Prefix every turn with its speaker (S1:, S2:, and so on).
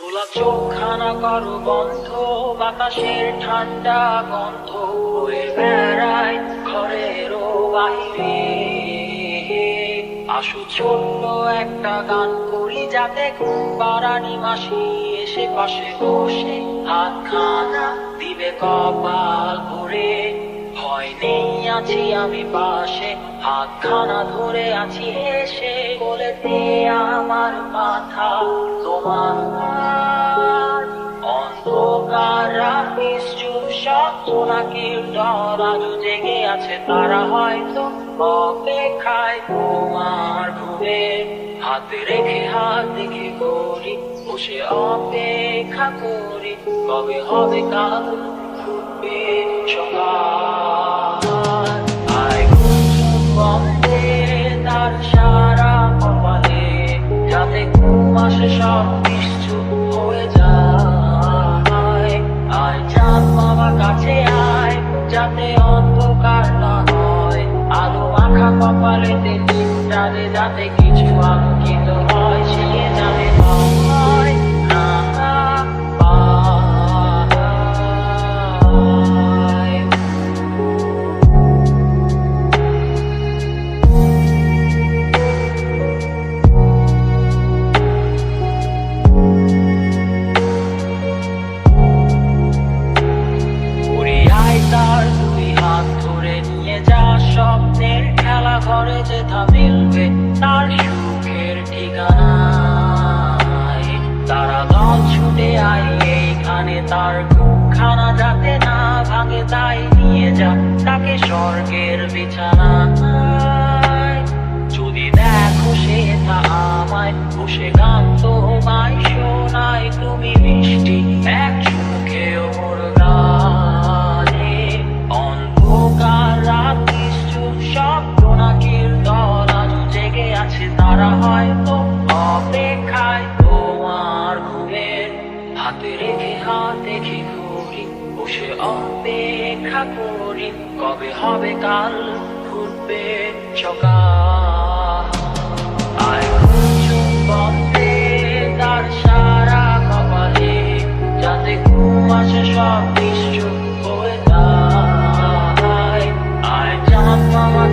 S1: খোলা চোখখানা করো, বন্ধ বাতাসের ঠান্ডা গন্ধ হয়ে বেড়ায় ঘরেরও বাহিরে আসো ছোট্ট একটা গান করি যাতে ঘুম পাড়ানি মাসি এসে পাশে বসে হাত খানা দিবে কপাল ভরে। ভয় নেই, আছি আমি পাশে হাত খানা ধরে আছি হেসে বলে দে আমার মাথা। তোমার নাকি ডর আজ জেগে আছে, তারা হয়তো অপেক্ষায় তোমার ঘুরে হাতে রেখে, হাত দেখে করি, বসে অপেক্ষা করি, কবে হবে কাল যাতে অন্ধকার না হয়। আলো মাখা কপালেতে চিন্তারে যাতে কিছু আলোকিত তার সুখের ঠিকানায়। তারা দল ছুটে আয় এইখানে, তার খানা যাতে না ভাঙে, তাই নিয়ে যা তাকে স্বর্গের বিছানায়। অপেক্ষা করি, কবে হবে কাল ঘুরবে সকাল। আয় ঘুম বন্ধে তার সারা কপালে, যাতে ঘুম আসে সব নিশ্চুপ হয়ে যায়। আয় চাঁদ মামা